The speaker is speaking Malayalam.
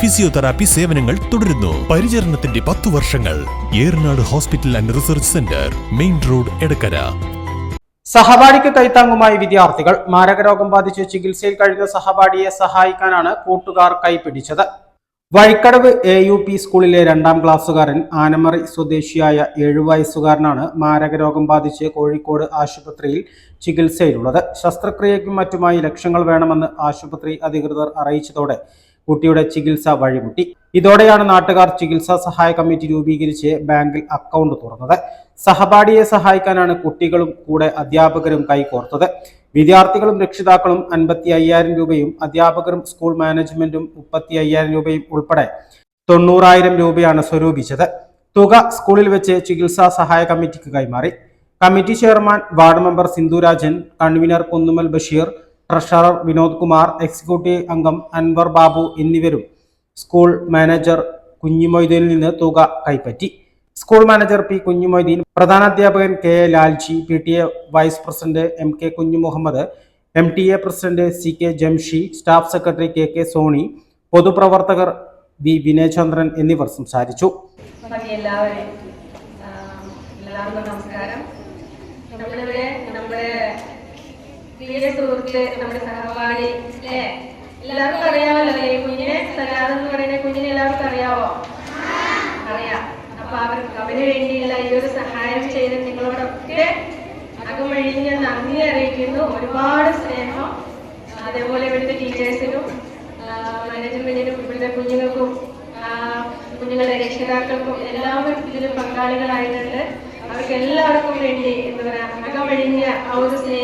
physiotherapy സേവനങ്ങൾ തുടരുന്നു. പരിചരണത്തിന്റെ പത്തു വർഷങ്ങൾ. Eranad hospital and research centre main road Edakkara. സഹപാഠിക്ക് കൈത്താങ്ങുമായി വിദ്യാർത്ഥികൾ. മാരകരോഗം ബാധിച്ച് ചികിത്സയിൽ കഴിയുന്ന സഹപാഠിയെ സഹായിക്കാനാണ് കൂട്ടുകാർ കൈപിടിച്ചത്. വഴിക്കടവ് എ യു പി സ്കൂളിലെ രണ്ടാം ക്ലാസ്സുകാരൻ ആനമറി സ്വദേശിയായ ഏഴു വയസ്സുകാരനാണ് മാരകരോഗം ബാധിച്ച് കോഴിക്കോട് ആശുപത്രിയിൽ ചികിത്സയിലുള്ളത്. ശസ്ത്രക്രിയയ്ക്കും മറ്റുമായി ലക്ഷങ്ങൾ വേണമെന്ന് ആശുപത്രി അധികൃതർ അറിയിച്ചതോടെ കുട്ടിയുടെ ചികിത്സ വഴിമുട്ടി. ഇതോടെയാണ് നാട്ടുകാർ ചികിത്സാ സഹായ കമ്മിറ്റി രൂപീകരിച്ച് ബാങ്കിൽ അക്കൗണ്ട് തുറന്നത്. സഹപാഠിയെ സഹായിക്കാനാണ് കുട്ടികളും കൂടെ അധ്യാപകരും കൈകോർത്തത്. വിദ്യാർത്ഥികളും രക്ഷിതാക്കളും അൻപത്തി അയ്യായിരം രൂപയും അധ്യാപകരും സ്കൂൾ മാനേജ്മെന്റും മുപ്പത്തി അയ്യായിരം രൂപയും ഉൾപ്പെടെ തൊണ്ണൂറായിരം രൂപയാണ് സ്വരൂപിച്ചത്. തുക സ്കൂളിൽ വെച്ച് ചികിത്സാ സഹായ കമ്മിറ്റിക്ക് കൈമാറി. Committee chairman ward member Sindhurajan convenor Kunnumal Basheer treasurer Vinod Kumar executive അംഗം അൻവർ ബാബു എന്നിവരും സ്കൂൾ മാനേജർ കുഞ്ഞിമൊയ്തീനിൽ നിന്ന് തുക കൈപ്പറ്റി. School manager P Kunhimoideen പ്രധാനാധ്യാപകൻ K A Lalji P T A vice president M K Kunhumuhammed M T A president C K Jamshi staff secretary K K Soni പൊതുപ്രവർത്തകർ V Vinayachandran എന്നിവർ സംസാരിച്ചു. എല്ലാവരും എല്ലാവർക്കും നമസ്കാരം. സുഹൃത്ത് നമ്മുടെ സഹപാഠി അല്ലേ? എല്ലാവർക്കും അറിയാമല്ലോ ഈ കുഞ്ഞിനെ സലാദ് എന്ന് പറയുന്ന കുഞ്ഞിനെ എല്ലാവർക്കും അറിയാവോ? അറിയാം. അപ്പൊ അവർക്ക് അവന് വേണ്ടിയുള്ള ഈ ഒരു സഹായം ചെയ്ത് നിങ്ങളോടൊക്കെ അകമഴിഞ്ഞ നന്ദി അറിയിക്കുന്നു. ഒരുപാട് സ്നേഹം. അതേപോലെ ഇവിടുത്തെ ടീച്ചേഴ്സിനും മാനേജ്മെന്റിനും ഇവിടുത്തെ കുഞ്ഞുങ്ങൾക്കും കുഞ്ഞുങ്ങളുടെ രക്ഷിതാക്കൾക്കും എല്ലാവരും ഇതിൽ പങ്കാളികളായിട്ടുണ്ട്. അവർക്ക് എല്ലാവർക്കും വേണ്ടി എന്താ പറയാ. അകമഴിഞ്ഞ ആ ഒരു സ്നേഹവും